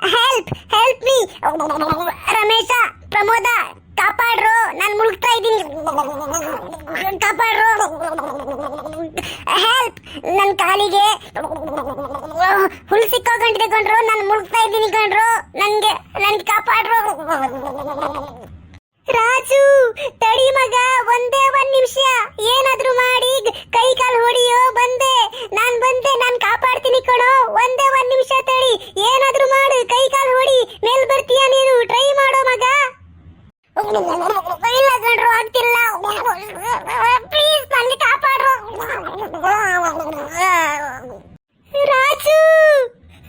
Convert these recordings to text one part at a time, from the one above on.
Help help me Ramesh, Pramod, ಕಾಪಾಡ್ರು. ನಾನು ಮುಳುಗ್ತಾ ಇದ್ದೀನಿ. ಕಾಪಾಡ್ರು. ಹೆಲ್ಪ್ ನನ್ನ ಕಾಲಿಗೆ. ಹುಲ್ ಸಿಕ್ಕಾಕೊಂಡಿದೆ ಕಣ್ರು. ನಾನು ಮುಳುಗ್ತಾ ಇದ್ದೀನಿ ಕಣ್ರು. ನನಗೆ ನನಗೆ ಕಾಪಾಡ್ರು. ರಾಜು, ತಡಿ ಮಗ, ಒಂದೇ ಒಂದ್ ನಿಮಿಷ. ಏನಾದ್ರೂ ಮಾಡಿ, ಕೈ ಕಾಲು ಹೊಡಿಯೋ, ಬಂದೆ. ನಾನ್ ಬಂದೆ ನಾನ್ ಕಾಪಾಡ್ತೀನಿ ಕಣೋ ಒಂದೇ ಒಂದ್ ನಿಮಿಷ ತಡಿ ಏನಾದ್ರೂ ಮಾಡು ಕೈ ಕಾಲು ಹೊಡಿ ಮೇಲ್ ಬರ್ತೀಯ ನೀನು ಟ್ರೈ ಮಾಡೋ ಮಗ ಇಲ್ಲ ಕಣ್ರು ಆಗ್ತಿಲ್ಲ ಪ್ಲೀಸ್ ನನ್ನ ಕಾಪಾಡ್ರು ರಾಜು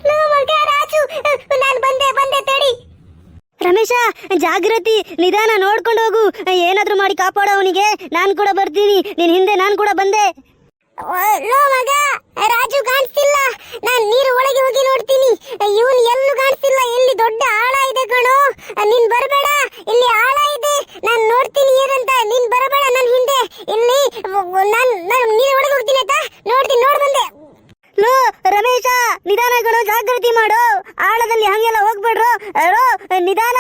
ಲೋ ಮಗ ರಾಜು ನಾನು ಬಂದೆ ಬಂದೆ ತಡಿ ರಮೇಶ ಜಾಗೃತಿ, ನಿಧಾನ ನೋಡ್ಕೊಂಡು ಹೋಗು. ಏನಾದ್ರೂ ಮಾಡಿ ಕಾಪಾಡೋ ಅವನಿಗೆ. ನಾನು ಕೂಡ ಬರ್ತೀನಿ. ನೀನ್ ಹಿಂದೆ ನಾನು ಕೂಡ ಬಂದೆ. ಲೋ ಮಗ, ರಾಜು ಕಾಣಿಸ್ತಿಲ್ಲ ನಾನು ನೀರು ಒಳಗೆ ಹೋಗಿ ನೋಡ್ತೀನಿ. ಇವನು ಎಲ್ಲೂ ಕಾಣಿಸ್ತಿಲ್ಲ ಎಲ್ಲಿ ದೊಡ್ಡ ಆಳ ಇದೆ ಕಣೋ. ನೀನ್ ಬರಬೇಡ ಇಲ್ಲಿ ಆಳ ಇದೆ ನಾನ್ ನೋಡ್ತೀನಿ ಏನಂತ ನೀನ್ ಬರಬೇಡ ನನ್ ಹಿಂದೆ ಇಲ್ಲಿ ನಾನ್ ನಾನ್ ನೀರು ಒಳಗೆ ಹೋಗ್ತೀನಿ ಆಯ್ತಾ ನೋಡ್ತೀನಿ ನೋಡ್ ಬಂದೆ ಲೋ ರಮೇಶ ನಿಧಾನ ಕಣೋ ಜಾಗೃತಿ ಮಾಡು ಆಳದಲ್ಲಿ ಹಂಗೆಲ್ಲ ಹೋಗ್ಬೇಡ್ರು ರೋ ನಿಧಾನ.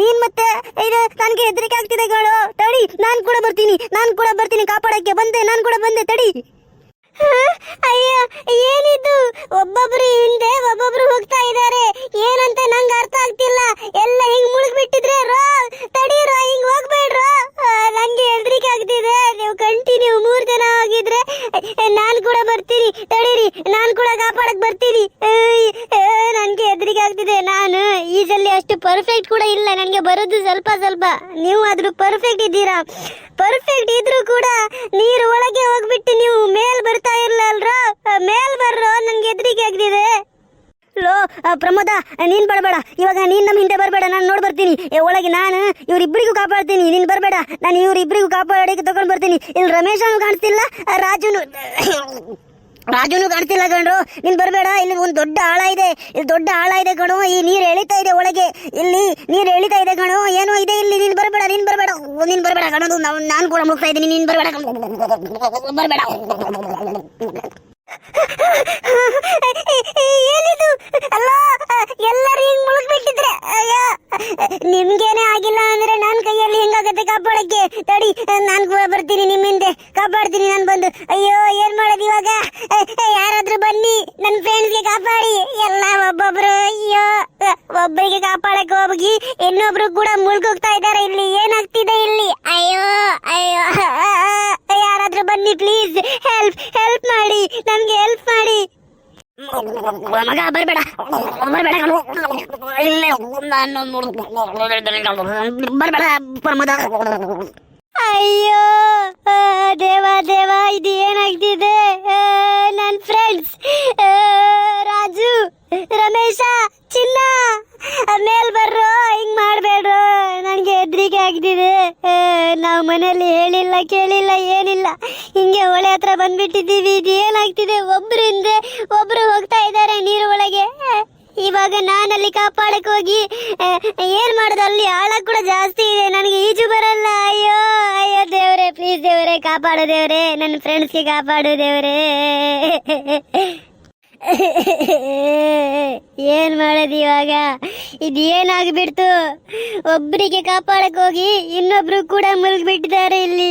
ನೀನ್ ಮತ್ತೆ ಇದು ನನ್ಗೆ ಹೆದರಿಕೆ ಆಗ್ತಿದೆ ಗಳು ತಡಿ, ನಾನ್ ಕೂಡ ಬರ್ತೀನಿ. ನಾನ್ ಕೂಡ ಬರ್ತೀನಿ ಕಾಪಾಡಕ್ಕೆ. ಬಂದೆ, ನಾನ್ ಕೂಡ ಬಂದೆ. ತಡಿ. ಅಯ್ಯೋ, ಏನಿದು? ಒಬ್ಬೊಬ್ರು ಹಿಂದೆ, ಒಬ್ಬೊಬ್ರು ಹೋಗ್ತಾ ಇದ್ದಾರೆ. ಏನಂತ ನಂಗ ಅರ್ಥ ಆಗ್ತಿಲ್ಲ. ಎಲ್ಲ ಹಿಂಗ್ ಮುಳುಗ್ ಬಿಟ್ಟಿದ್ರೆ ರೋ ತಡೀರೋ ಹಿಂಗ್ ಹೋಗ್ಬೇಡ್ರೋ ನಂಗೆ ಹೆದರಿಕೆ ಆಗ್ತಿದೆ. ನೀವು ಕಂಟಿನ್ಯೂ ಮೂರ್ ಜನ ಆಗಿದ್ರೆ, ನಾನ್ ಕೂಡ ಬರ್ತೀನಿ. ತಡೀರಿ, ನಾನ್ ನಾನು ಈಜಲ್ಲಿ ಅಷ್ಟು ಪರ್ಫೆಕ್ಟ್ ಕೂಡ ಇಲ್ಲ. ನನಗೆ ಬರೋದು ಸ್ವಲ್ಪ ಸ್ವಲ್ಪ. ನೀವು ಆದರೂ ಪರ್ಫೆಕ್ಟ್ ಇದ್ದೀರಾ? ಪರ್ಫೆಕ್ಟ್ ಇದ್ರೂ ಕೂಡ ನೀರು ಒಳಗೆ ಹೋಗ್ಬಿಟ್ಟು ನೀವು ಮೇಲ್ ಬರ್ತಾ ಇರ್ಲಲ್ರ? ಮೇಲ್ ಬರ್ರೋ? ನನ್ಗೆ ಹೆದರಿಕೆ ಆಗ್ತಿದೆ. ಲೋ ಪ್ರಮೋದ, ನೀನ್ ಬರಬೇಡ. ಇವಾಗ ನೀನ್ ನಮ್ಮ ಹಿಂದೆ ಬರಬೇಡ. ನಾನು ನೋಡ್ ಬರ್ತೀನಿ. ಒಳಗೆ ನಾನು ಇವ್ರಿಬ್ರಿಗೂ ಕಾಪಾಡ್ತೀನಿ. ನೀನ್ ಬರಬೇಡ. ನಾನು ಇವ್ರಿಬ್ರಿಗೂ ಕಾಪಾಡೋಕೆ ತಗೊಂಡ್ ಬರ್ತೀನಿ. ಇಲ್ಲಿ ರಮೇಶನು ಕಾಣಿಸ್ತಿಲ್ಲ ರಾಜುನು. ರಾಜುನು ಕಾಣ್ತಿಲ್ಲ ಕಣ್ರು ನೀನ್ ಬರಬೇಡ, ಇಲ್ಲಿ ಒಂದು ದೊಡ್ಡ ಆಳ ಇದೆ. ಇಲ್ಲಿ ದೊಡ್ಡ ಆಳ ಇದೆ ಕಣು ಈ ನೀರು ಎಳಿತಾ ಇದೆ ಒಳಗೆ. ಇಲ್ಲಿ ನೀರು ಎಳಿತಾ ಇದೆ ಕಣು ಏನೋ ಇದೆ ಇಲ್ಲಿ. ನೀನ್ ಬರಬೇಡ ನೀನ್ ಬರಬೇಡ. ನೀನ್ ಬರಬೇಡ ನಾವು ನಾನು ಕೂಡ ಮುಗ್ತಾ ಇದ್ದೀನಿ, ನೀನ್ ಬರಬೇಡ ಬರಬೇಡ. ಏನಿದು? ಅಲ್ಲ, ಎಲ್ಲರೂ ಹಿಂಗ್ ಮುಳುಗ್ಬಿಟ್ಟಿದ್ರೆ, ಅಯ್ಯೋ. ನಿಮ್ಗೇನೆ ಆಗಿಲ್ಲ ಅಂದ್ರೆ ನನ್ ಕೈಯಲ್ಲಿ ಹೆಂಗಾಗತ್ತೆ ಕಾಪಾಡಕ್ಕೆ? ತಡಿ, ನಾನ್ ಕೂಡ ಬರ್ತೀನಿ ನಿಮ್ಮ ಹಿಂದೆ ಕಾಪಾಡ್ತೀನಿ ನಾನ್ ಬಂದು. ಅಯ್ಯೋ, ಏನ್ ಇವಾಗ ಯಾರಾದ್ರೂ ಬನ್ನಿ, ನನ್ ಫ್ರೆಂಡ್ಸ್ಗೆ ಕಾಪಾಡಿ. ಎಲ್ಲ ಒಬ್ಬೊಬ್ರು, ಅಯ್ಯೋ ಒಬ್ಬರಿಗೆ ಕಾಪಾಡಕ್ ಹೋಗಿ, ಇನ್ನೊಬ್ರು ಕೂಡ ಮುಳ್ಗೋಗ್ತಾ ಇದಾರೆ ಇಲ್ಲಿ. ಏನಾಗ್ತಿದೆ ಇಲ್ಲಿ? ಅಯ್ಯೋ ಅಯ್ಯೋ ಯಾರಾದ್ರೂ ಬನ್ನಿ ಪ್ಲೀಸ್ ಹೆಲ್ಪ್ ಹೆಲ್ಪ್ ಮಾಡಿ. ನಮ್ಗೆ ಹೆಲ್ಪ್ ಮಾಡಿ. ಮಗ, ಬರಬೇಡ. ಬರಬೇಡ. ಇಲ್ಲೇ, ನಾನು ಬರಬೇಡ ಅಯ್ಯೋ ದೇವ ದೇವ ಇದು ಏನಾಗ್ತಿದೆ ನನ್ನ ಫ್ರೆಂಡ್ಸ್ ರಾಜು, ರಮೇಶ, ಚಿನ್ನ ಮೇಲ್ ಬರ್ರೋ, ಹಿಂಗ್ ಮಾಡ್ಬೇಡ್ರೋ, ನನ್ಗೆ ಹೆದ್ರಿಕೆ ಆಗ್ತಿದೆ. ನಾವು ಮನೆಯಲ್ಲಿ ಹೇಳಿಲ್ಲ, ಕೇಳಿಲ್ಲ, ಏನಿಲ್ಲ. ಹಿಂಗೆ ಹೊಳೆ ಹತ್ರ ಬಂದ್ಬಿಟ್ಟಿದ್ದೀವಿ ಇದು ಏನಾಗ್ತಿದೆ ಒಬ್ರು ಒಬ್ರು ಹೋಗ್ತಾ ಇದ್ದಾರೆ ನೀರು ಒಳಗೆ. ಇವಾಗ ನಾನಲ್ಲಿ ಕಾಪಾಡಕ್ಕೆ ಹೋಗಿ ಏನ್ ಮಾಡೋದು? ಅಲ್ಲಿ ಆಳ ಕೂಡ ಜಾಸ್ತಿ ಇದೆ, ನನಗೆ ಈಜು ಬರಲ್ಲ, ಅಯ್ಯೋ. ಪ್ಲೀಸ್ ದೇವ್ರೇ, ಕಾಪಾಡು ದೇವ್ರೇ, ನನ್ನ ಫ್ರೆಂಡ್ಸ್ಗೆ ಕಾಪಾಡು ದೇವ್ರೇ. ಏನ್ ಮಾಡೋದು ಇವಾಗ? ಇದು ಏನಾಗ್ಬಿಡ್ತು? ಒಬ್ಬರಿಗೆ ಕಾಪಾಡಕ್ ಹೋಗಿ ಇನ್ನೊಬ್ರು ಕೂಡ ಮುಳುಗ್ಬಿಟ್ಟಿದ್ದಾರೆ ಇಲ್ಲಿ.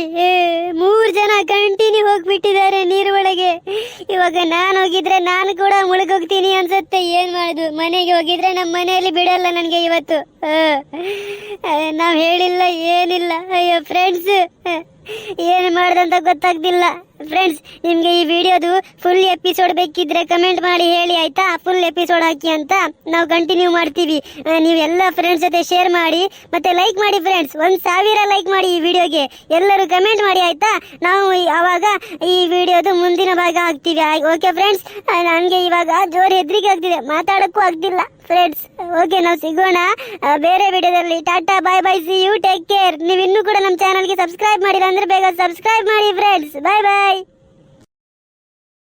ಮೂರ್ ಜನ ಕಂಟಿನ್ಯೂ ಹೋಗ್ಬಿಟ್ಟಿದ್ದಾರೆ ನೀರು ಒಳಗೆ. ಇವಾಗ ನಾನು ಹೋಗಿದ್ರೆ ನಾನು ಕೂಡ ಮುಳುಗೋಗ್ತೀನಿ ಅನ್ಸುತ್ತೆ. ಏನ್ ಮಾಡೋದು? ಮನೆಗೆ ಹೋಗಿದ್ರೆ ನಮ್ಮ ಮನೆಯಲ್ಲಿ ಬಿಡಲ್ಲ ನನಗೆ ಇವತ್ತು. ನಾವು ಹೇಳಿಲ್ಲ, ಏನಿಲ್ಲ. ಅಯ್ಯೋ ಫ್ರೆಂಡ್ಸ್ ಏನು ಮಾಡ್ದಂತ ಗೊತ್ತಾಗ್ತಿಲ್ಲ ಫ್ರೆಂಡ್ಸ್ ನಿಮಗೆ ಈ ವಿಡಿಯೋದು ಫುಲ್ ಎಪಿಸೋಡ್ ಬೇಕಿದ್ರೆ ಕಮೆಂಟ್ ಮಾಡಿ ಹೇಳಿ, ಆಯ್ತಾ? ಫುಲ್ ಎಪಿಸೋಡ್ ಹಾಕಿ ಅಂತ ನಾವು ಕಂಟಿನ್ಯೂ ಮಾಡ್ತೀವಿ. ನೀವೆಲ್ಲ ಫ್ರೆಂಡ್ಸ್ ಜೊತೆ ಶೇರ್ ಮಾಡಿ, ಮತ್ತೆ ಲೈಕ್ ಮಾಡಿ ಫ್ರೆಂಡ್ಸ್ ಒಂದು ಸಾವಿರ ಲೈಕ್ ಮಾಡಿ ಈ ವಿಡಿಯೋಗೆ. ಎಲ್ಲರೂ ಕಮೆಂಟ್ ಮಾಡಿ, ಆಯ್ತಾ? ನಾವು ಆವಾಗ ಈ ವಿಡಿಯೋದು ಮುಂದಿನ ಭಾಗ ಆಗ್ತೀವಿ ಓಕೆ ಫ್ರೆಂಡ್ಸ್ ನನಗೆ ಇವಾಗ ಜೋರು ಹೆದರಿಕೆ ಆಗ್ತಿದೆ. ಮಾತಾಡಕ್ಕೂ ಆಗ್ತಿಲ್ಲ ಫ್ರೆಂಡ್ಸ್ ಓಕೆ ನಾವು ಸಿಗೋಣ. ಬೇರೆ ವಿಡಿಯೋದಲ್ಲಿ tata bye bye see you take care ನೀವು ಇನ್ನೂ ಕೂಡ ನಮ್ಮ ಚಾನಲ್ಗೆ ಸಬ್ಸ್ಕ್ರೈಬ್ ಮಾಡಿಲ್ಲ ಅಂದ್ರೆ ಬೇಗ ಸಬ್ಸ್ಕ್ರೈಬ್ ಮಾಡಿ ಫ್ರೆಂಡ್ಸ್ ಬೈ ಬಾಯ್